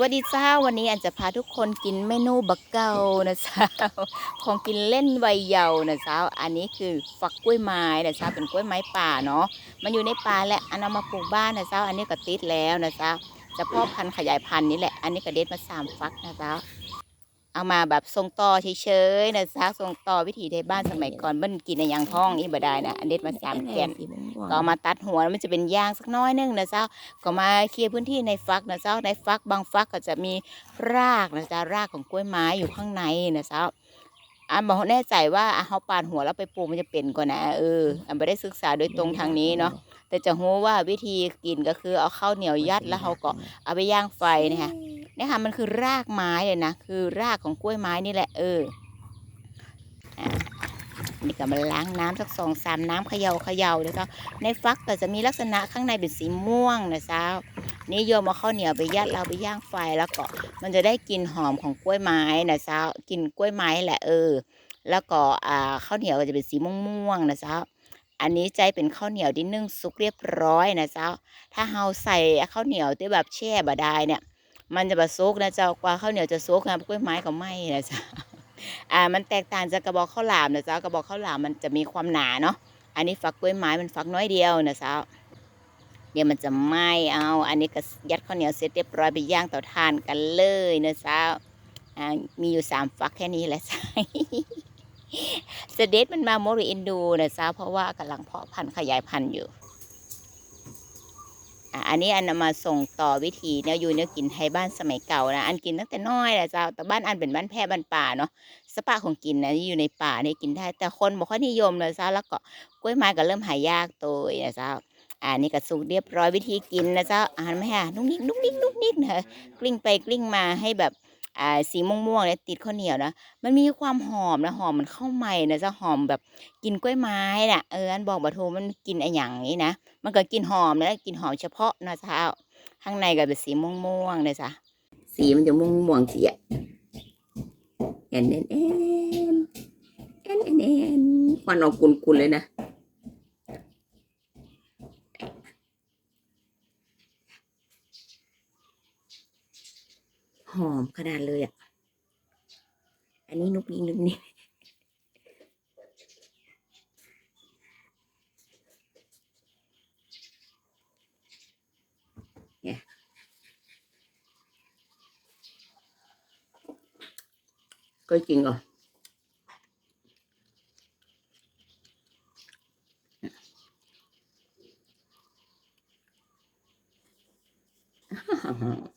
วัสดีเจ้าวันนี้อันจะพาทุกคนกินเมนูบักเกานะเจ้าของกินเล่นวัยเยาว์นะเจ้าอันนี้คือฝักกล้วยไม้นะเจ้าเป็นกล้วยไม้ป่าเนาะมันอยู่ในป่าแหละอันเอามาปลูกบ้านนะเจ้าอันนี้ก็ติดแล้วนะเจ้าจะพ่อพันธุ์ขยายพันธุ์นี่แหละอันนี้ก็เด็ดมาสามฟักนะเจ้า เอามาแบบทรงต่อเฉยๆนะเจ้าทรงต่อวิถีในบ้านสมัยก่อนเบิ้นกินในยางท้องนี่บ่ได้นะอันเด็ดมาสามแกนก็เอามาตัดหัวมันจะเป็นยางสักน้อยนึงนะเจ้าก็มาเคลียร์พื้นที่ในฟักนะเจ้าในฟักบางฟักก็จะมีรากนะเจ้ารากของกล้วยไม้อยู่ข้างในนะเจ้าอันบอกแน่ใจว่าอะเขาปาดหัวแล้วไปปลูกมันจะเป็นกว่านะเอออันไม่ได้ศึกษาโดยตรงทางนี้เนาะแต่จะรู้ว่าวิธีกินก็คือเอาข้าวเหนียวยัดแล้วเขาก็เอาไปย่างไฟนะคะ เนี่ยค่ะมันคือรากไม้เลยนะคือรากของกล้วยไม้นี่แหละเอออะนี่ก็มาล้างน้ำสักสองสามน้ำเขย่าเขย่าเลยเจ้าในฟักก็จะมีลักษณะข้างในเป็นสีม่วงนะเจ้านิยมเอาข้าวเหนียวไปยัดเราไปย่างไฟแล้วก็มันจะได้กลิ่นหอมของกล้วยไม้นะเจ้ากลิ่นกล้วยไม้แหละเออ แล้วก็อ่าข้าวเหนียวก็จะเป็นสีม่วงๆนะเจ้าอันนี้ใจเป็นข้าวเหนียวที่นึ่งสุกเรียบร้อยนะเจ้าถ้าเฮาใส่ข้าวเหนียวที่แบบแช่บะไดายเนี่ย มันจะบะซุกนะเจ้ากว่าข้าวเหนียวจะซุกนะกล้วยไม้ก็ไม่นะเจ้าอ่ามันแตกต่างจากกระบอกข้าวหลามนะเจ้ากระบอกข้าวหลามมันจะมีความหนาเนาะอันนี้ฝักกล้วยไม้มันฝักน้อยเดียวนะเจ้าเดี๋ยวมันจะไหม้เอา อันนี้ก็ยัดข้าวเหนียวเสร็จเรียบร้อยไปย่างเตาถ่านกันเลยนะเจ้าอ่ามีอยู่สามฝักแค่นี้แหละจ้าเสด็จมันมาโมริอินดูนะเจ้าเพราะว่ากำลังเพาะพันธุ์ขยายพันธุ์อยู่ อันนี้อันนำมาส่งต่อวิธีแนวอยู่แนวกินไทยบ้านสมัยเก่านะอันกินตั้งแต่น้อยแหละเจ้าแต่บ้านอันเป็นบ้านแพร่บ้านป่าเนาะสปาของกินนะที่อยู่ในป่านี่กินได้ แต่คนบอกว่านิยมเลยเจ้าแล้วก็กล้วยไม้ก็เริ่มหายากตัวนะเจ้าอันนี้ก็สุกเรียบร้อยวิธีกินนะเจ้าอ่านไหมฮะนุกนิกนุกนิกนุกนิกนะกลิ้งไปกลิ้งมาให้แบบ อ่าสีม่วงๆเนี่ยติดข้าวเหนียวนะมันมีความหอมนะหอมมันเข้าใหม่นะจ้าหอมแบบกินกล้วยไม้น่ะเอออันบอกบะโทมันกินไอ้หยังนี้นะมันก็กินหอมนะกินหอมเฉพาะนะเจ้าข้างในก็เป็นสีม่วงๆเลยจ้ะสีมันจะม่วงม่วงๆสียเอ็นเอ็นเอ็นเอ็นเอ็นเอ็นควันออกกุนๆเลยนะ หอมขนาดเลยอะ อันนี้นุกนี้นุกนี้เนี่ยก็จริงอะ哈哈哈。